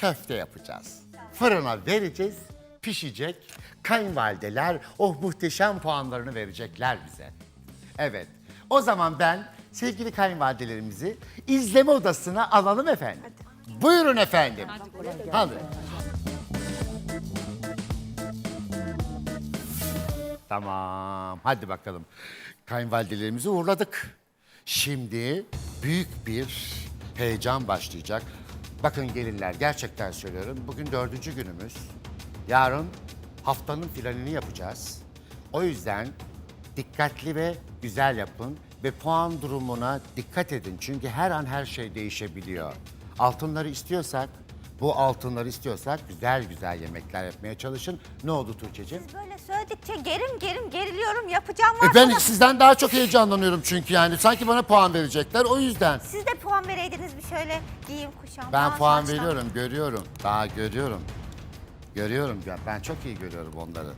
köfte yapacağız. Fırına vereceğiz, pişecek. Kayınvalideler o muhteşem puanlarını verecekler bize. Evet, o zaman ben sevgili kayınvalidelerimizi izleme odasına alalım efendim. Buyurun efendim. Hadi. Tamam, hadi bakalım. Kayınvalidelerimizi uğurladık. Şimdi büyük bir heyecan başlayacak. Bakın gelinler, gerçekten söylüyorum. Bugün dördüncü günümüz. Yarın haftanın finalini yapacağız. O yüzden dikkatli ve güzel yapın ve puan durumuna dikkat edin. Çünkü her an her şey değişebiliyor. Altınları istiyorsak, bu altınları istiyorsak güzel güzel yemekler yapmaya çalışın. Ne oldu Tuğçe'ciğim? Böyle söyledikçe gerim gerim geriliyorum. Yapacağım E var. ben sizden daha çok heyecanlanıyorum çünkü yani. Sanki bana puan verecekler o yüzden. Siz de puan vereydiniz bir şöyle giyim kuşam. Ben puan saçtan. veriyorum, görüyorum. Daha görüyorum. Görüyorum ya. Ben çok iyi görüyorum onları.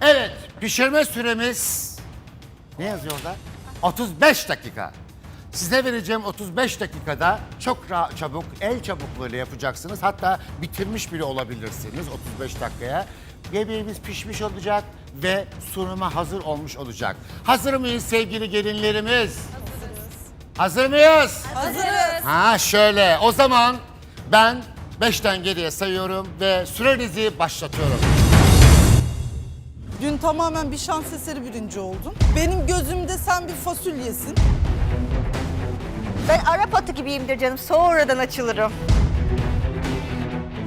Evet, pişirme süremiz ne yazıyor orada? 35 dakika. Size vereceğim 35 dakikada çok ra- çabuk, el çabukluğuyla yapacaksınız. Hatta bitirmiş bile olabilirsiniz 35 dakikaya. Yemeğimiz pişmiş olacak ve sunuma hazır olmuş olacak. Hazır mıyız sevgili gelinlerimiz? Hazır mıyız? Hazırız. Ha şöyle. O zaman ben 5'ten geriye sayıyorum ve sürenizi başlatıyorum. Dün tamamen bir şans eseri birinci oldun. Benim gözümde sen bir fasulyesin. Ben Arap atı gibiyimdir canım. Sonradan açılırım.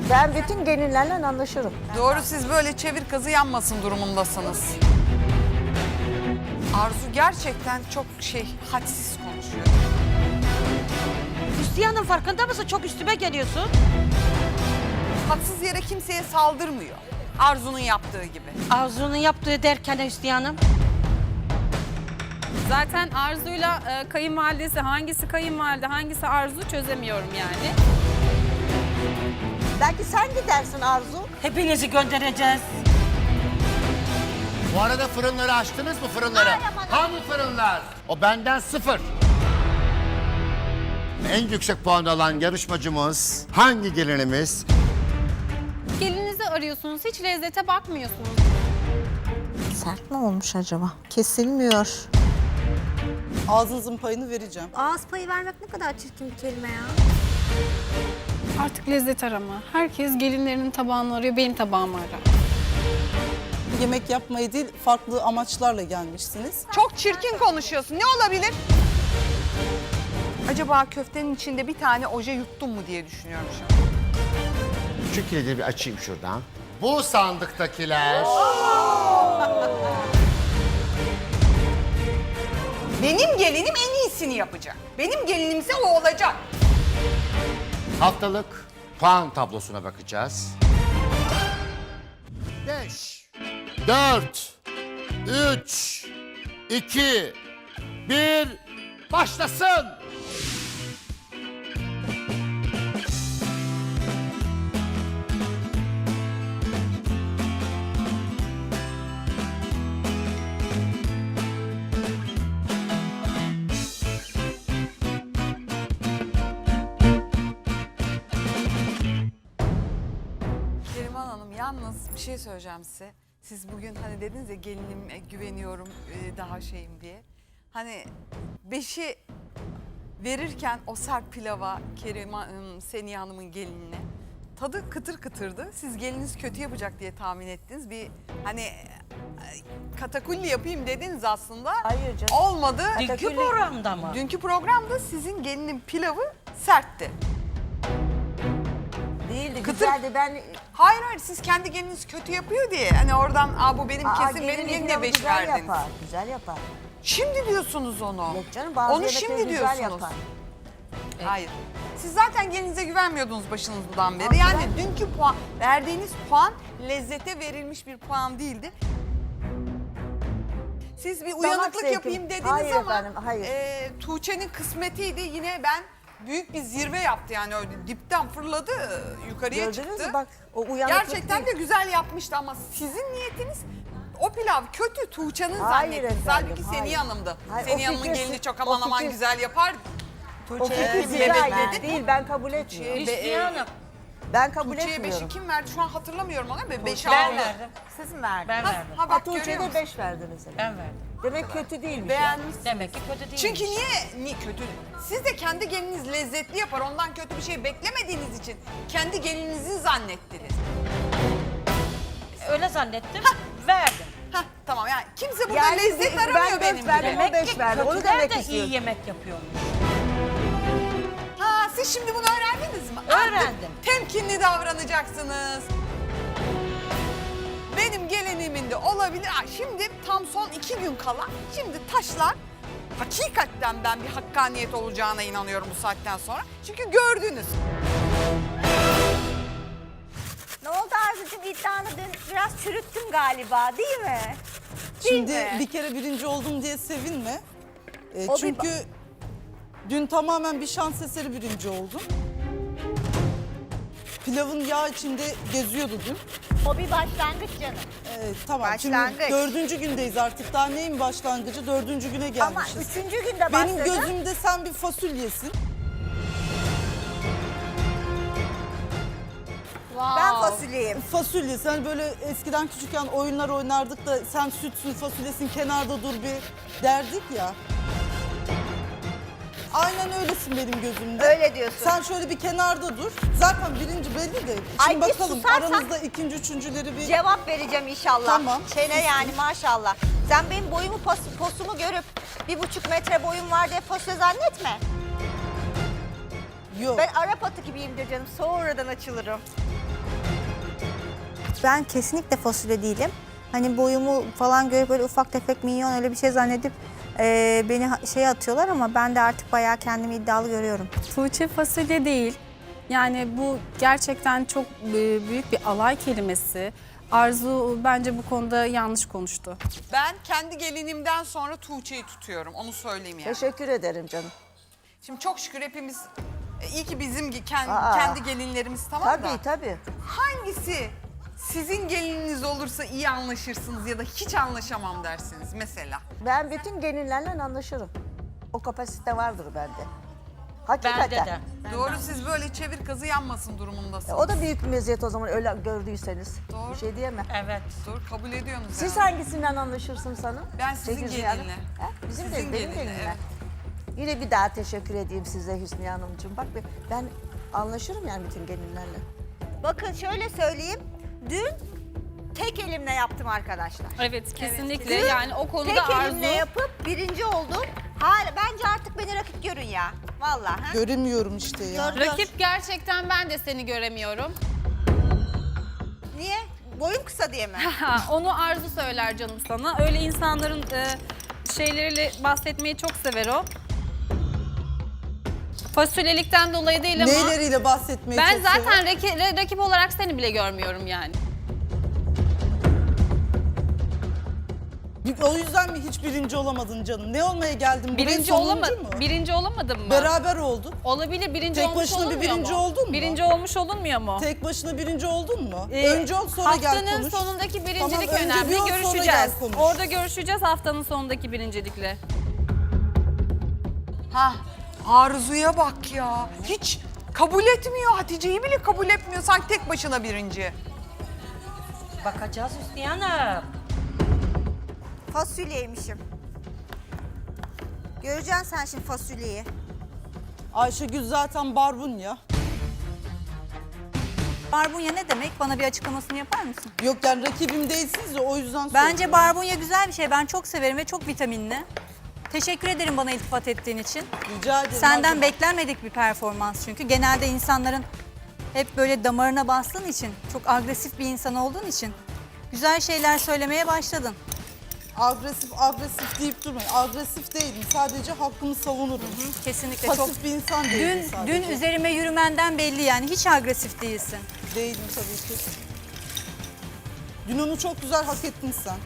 Ben bütün gelinlerle anlaşırım. Doğru siz böyle çevir kazı yanmasın durumundasınız. Arzu gerçekten çok şey hadsiz konuşuyor. Hüsniye'nin farkında mısın? Çok üstüme geliyorsun. Haksız yere kimseye saldırmıyor. Arzu'nun yaptığı gibi. Arzu'nun yaptığı derken Hüsniye Hanım. Zaten Arzu'yla e, kayınvalidesi hangisi kayınvalide hangisi Arzu çözemiyorum yani. Belki sen gidersin Arzu. Hepinizi göndereceğiz. Bu arada fırınları açtınız mı fırınları? Hangi fırınlar? O benden sıfır. En yüksek puan alan yarışmacımız hangi gelinimiz? Gelinizi arıyorsunuz hiç lezzete bakmıyorsunuz. Sert mi olmuş acaba? Kesilmiyor. Ağzınızın payını vereceğim. Ağız payı vermek ne kadar çirkin bir kelime ya. Artık lezzet arama. Herkes gelinlerinin tabağını arıyor benim tabağımı ara. Yemek yapmayı değil farklı amaçlarla gelmişsiniz. Çok çirkin konuşuyorsun. Ne olabilir? Acaba köftenin içinde bir tane oje yuttum mu diye düşünüyorum şu an. Şu kilidi bir açayım şuradan. Bu sandıktakiler Benim gelinim en iyisini yapacak. Benim gelinimse o olacak. haftalık puan tablosuna bakacağız. 5, 4, 3, 2, 1, başlasın. Yalnız bir şey söyleyeceğim size. Siz bugün hani dediniz ya gelinime güveniyorum e, daha şeyim diye. Hani beşi verirken o sert pilava Keriman ım, Seniye Hanım'ın gelinine tadı kıtır kıtırdı. Siz geliniz kötü yapacak diye tahmin ettiniz. Bir hani e, katakulli yapayım dediniz aslında. Hayır canım. Olmadı. Dünkü programda mı? Dünkü programda sizin gelinin pilavı sertti. Değildi, Kıtır- güzeldi. Ben Hayır hayır siz kendi geliniz kötü yapıyor diye hani oradan Aa, bu benim Aa, kesin benim gelini geline pilavı beş güzel verdiniz. yapar, güzel yapar. Şimdi diyorsunuz onu. Yok canım bazı onu şimdi güzel diyorsunuz. yapar. Hayır. Siz zaten gelinize güvenmiyordunuz başınızdan beri. Yani dünkü puan, verdiğiniz puan lezzete verilmiş bir puan değildi. Siz bir uyanıklık zevkim. yapayım dediniz Hayır ama efendim, hayır. e, Tuğçe'nin kısmetiydi. Yine ben büyük bir zirve yaptı yani öyle dipten fırladı yukarıya Gördünüz çıktı. mü bak o uyanıklık Gerçekten de değil. güzel yapmıştı ama sizin niyetiniz o pilav kötü Tuğçe'nin Hayır zannettiniz. efendim, Halbuki hayır. Hanım'dı. Hayır, o Seniye Hanım'ın fikir- gelini çok o aman aman fikir- güzel yapar. O fikir Mehmet güzel dedi. değil ben kabul etmiyorum. Be- Hanım. Ben kabul Tuğçe'ye etmiyorum. beşi kim verdi? Şu an hatırlamıyorum ama be- beşi Ben aldı. verdim. Siz mi verdiniz? Ben verdim. Ha bak görüyor de musun? 5 verdi mesela. Ben verdim. Demek kötü değilmiş. Beğenmiş. Demek ki kötü değil. Çünkü niye, niye kötü? Siz de kendi geliniz lezzetli yapar. Ondan kötü bir şey beklemediğiniz için kendi gelininizi zannettiniz. Öyle zannettim. Verdim. Hah tamam yani kimse burada Yani lezzet ben aramıyor dört benim verdim. gibi. o beş verdi. Onu Kötüler demek de iyi yemek yapıyormuş. Ha siz şimdi bunu? Öğrendim. Temkinli davranacaksınız. Benim gelinimin de olabilir. Şimdi tam son iki gün kala şimdi taşlar hakikaten ben bir hakkaniyet olacağına inanıyorum bu saatten sonra. Çünkü gördünüz. Ne oldu Arzucuğum iddianı dün biraz çürüttüm galiba değil mi? Değil Şimdi mi? bir kere birinci oldum diye sevinme. E, O bir çünkü dün tamamen bir şans eseri birinci oldum. Pilavın yağ içinde geziyordu dün. O bir başlangıç canım. Evet, tamam Başlangıç. şimdi dördüncü gündeyiz artık. Daha neyin başlangıcı? Dördüncü güne Ama gelmişiz. üçüncü günde Benim başladı. gözümde sen bir fasulyesin. Ben fasulyeyim. Fasulye sen böyle eskiden küçükken oyunlar oynardık da sen sütsün fasulyesin kenarda dur bir derdik ya. Aynen öylesin benim gözümde. Öyle diyorsun. Sen şöyle bir kenarda dur. Zaten birinci belli de. Şimdi Ay bir bakalım susarsan- aramızda ikinci üçüncüleri bir... Cevap vereceğim inşallah. Tamam. Çene yani maşallah. Sen benim boyumu pos- posumu görüp bir buçuk metre boyum var diye fasulye zannetme. Yok. Ben Arap atı gibiyimdir canım. Sonradan açılırım. Ben kesinlikle fasulye değilim. Hani boyumu falan görüp böyle ufak tefek minyon öyle bir şey zannedip eee, beni şey atıyorlar ama ben de artık bayağı kendimi iddialı görüyorum. Tuğçe fasulye değil. Yani bu gerçekten çok e, büyük bir alay kelimesi. Arzu bence bu konuda yanlış konuştu. Ben kendi gelinimden sonra Tuğçe'yi tutuyorum. Onu söyleyeyim yani. Teşekkür ederim canım. Şimdi çok şükür hepimiz e, iyi ki bizim kendi, Aa. kendi gelinlerimiz tamam da. Tabii tabii. Hangisi sizin gelininiz olursa iyi anlaşırsınız ya da hiç anlaşamam dersiniz mesela? Ben bütün gelinlerle anlaşırım. O kapasite vardır bende. Hakikaten. Bende de. Doğru siz böyle çevir kazı yanmasın E, durumundasınız. O da büyük bir meziyet o zaman öyle gördüyseniz. Doğru. Bir şey diyemem. Evet. Doğru kabul ediyorsunuz Siz herhalde. hangisinden anlaşırsın sana? Ben sizin Sekiz yani. gelinle. Bizim Sizin de benim gelinle, evet. Yine bir daha teşekkür edeyim size Hüsniye Hanımcığım. Bak be- ben anlaşırım yani bütün gelinlerle. Bakın şöyle söyleyeyim. Dün tek elimle yaptım arkadaşlar. Evet kesinlikle Dün yani o konuda tek Arzu elimle yapıp birinci oldum. Hala bence artık beni rakip görün ya. Vallahi. ha? Göremiyorum işte ya. Gör- rakip gerçekten ben de seni göremiyorum. Niye? Boyum kısa diye mi? Ha, onu Arzu söyler canım sana. Öyle insanların e, şeyleriyle bahsetmeyi çok sever o. Fasulyelikten dolayı değil ama Neyleriyle bahsetmeyi ben zaten raki- rakip olarak seni bile görmüyorum yani. O yüzden mi hiç birinci olamadın canım? Ne olmaya geldin? Buraya Birinci sonuncu olamadım. mu? Birinci olamadım mı? Beraber olduk. Olabilir. Birinci Tek olmuş başına bir olunmuyor birinci mu? oldun mu? Birinci olmuş olunmuyor mu? Tek başına birinci oldun mu? Ee, önce ol sonra gel Haftanın konuş. sonundaki birincilik Tamam, önce önemli. bir ol, sonra görüşeceğiz. gel konuş. Orada görüşeceğiz haftanın sonundaki birincilikle. Ha Arzu'ya bak ya. Hiç kabul etmiyor. Hatice'yi bile kabul etmiyor. Sanki tek başına birinci. Bakacağız Hüsniye Hanım. Fasulyeymişim. Göreceksin sen şimdi fasulyeyi. Ayşegül zaten barbunya. Barbunya ne demek? Bana bir açıklamasını yapar mısın? Yok yani rakibim değilsiniz ya o yüzden Bence barbunya güzel bir şey. Ben çok severim ve çok vitaminli. Teşekkür ederim bana iltifat ettiğin için. Rica ederim. Senden Hadi. beklenmedik bir performans çünkü. Genelde insanların hep böyle damarına bastığın için, çok agresif bir insan olduğun için güzel şeyler söylemeye başladın. Agresif agresif deyip durmayın. Agresif değilim. Sadece hakkımı savunurum. Kesinlikle Pasif çok... bir insan değilim Dün, sadece. dün üzerime yürümenden belli yani. Hiç agresif değilsin. Değilim tabii ki. Dün onu çok güzel hak ettin sen.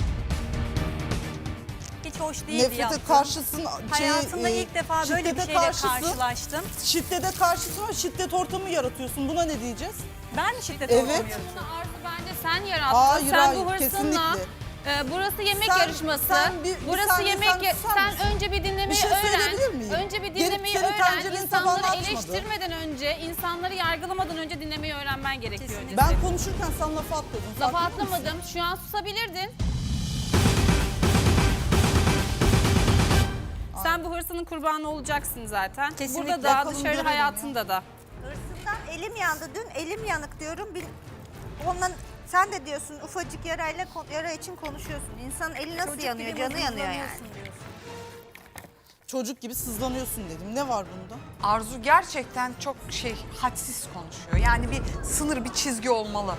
Hiç hoş değildi Nefrete yaptığın. karşısın. şey, Hayatımda e, ilk defa böyle bir şiddete şeyle karşısın. karşılaştım. Şiddete karşısın ama şiddet ortamı yaratıyorsun. Buna ne diyeceğiz? Ben mi şiddet Evet. ortamı Arzu bence sen yarattın. Hayır sen hayır bu hırsınla kesinlikle. Ee, burası yemek Sen- yarışması. sen bir- bir burası saniye, yemek sen ya- susar sen önce bir dinlemeyi Bir şey öğren. miyim? Önce bir Gelip dinlemeyi senin öğren. tencerenin İnsanları tabağını açmadı. eleştirmeden önce, insanları yargılamadan önce dinlemeyi öğrenmen gerekiyor. önce. Ben konuşurken sen lafı atladın. Lafa farkında mısın? atlamadım. Şu an susabilirdin. Hırsının kurbanı olacaksın zaten. Kesinlikle. Burada da Bakalım dışarı görelim hayatında da. Hırsından elim yandı dün elim yanık diyorum. Bir, ondan sen de diyorsun ufacık yarayla kon- yara için konuşuyorsun. İnsanın eli nasıl yanıyor? Canı yanıyor yani. Çocuk gibi sızlanıyorsun dedim. Ne var bunda? Arzu gerçekten çok şey hadsiz konuşuyor. Yani bir sınır, bir çizgi olmalı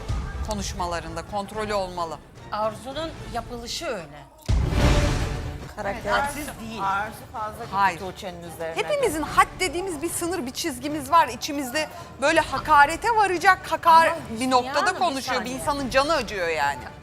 konuşmalarında, kontrolü olmalı. Arzu'nun yapılışı öyle. Karaktersiz değil. Arzu fazla Hayır. gitti Tuğçe'nin üzerine. Hepimizin had dediğimiz bir sınır, bir çizgimiz var. İçimizde böyle hakarete varacak hakar bir noktada konuşuyor. Bir insanın canı acıyor yani.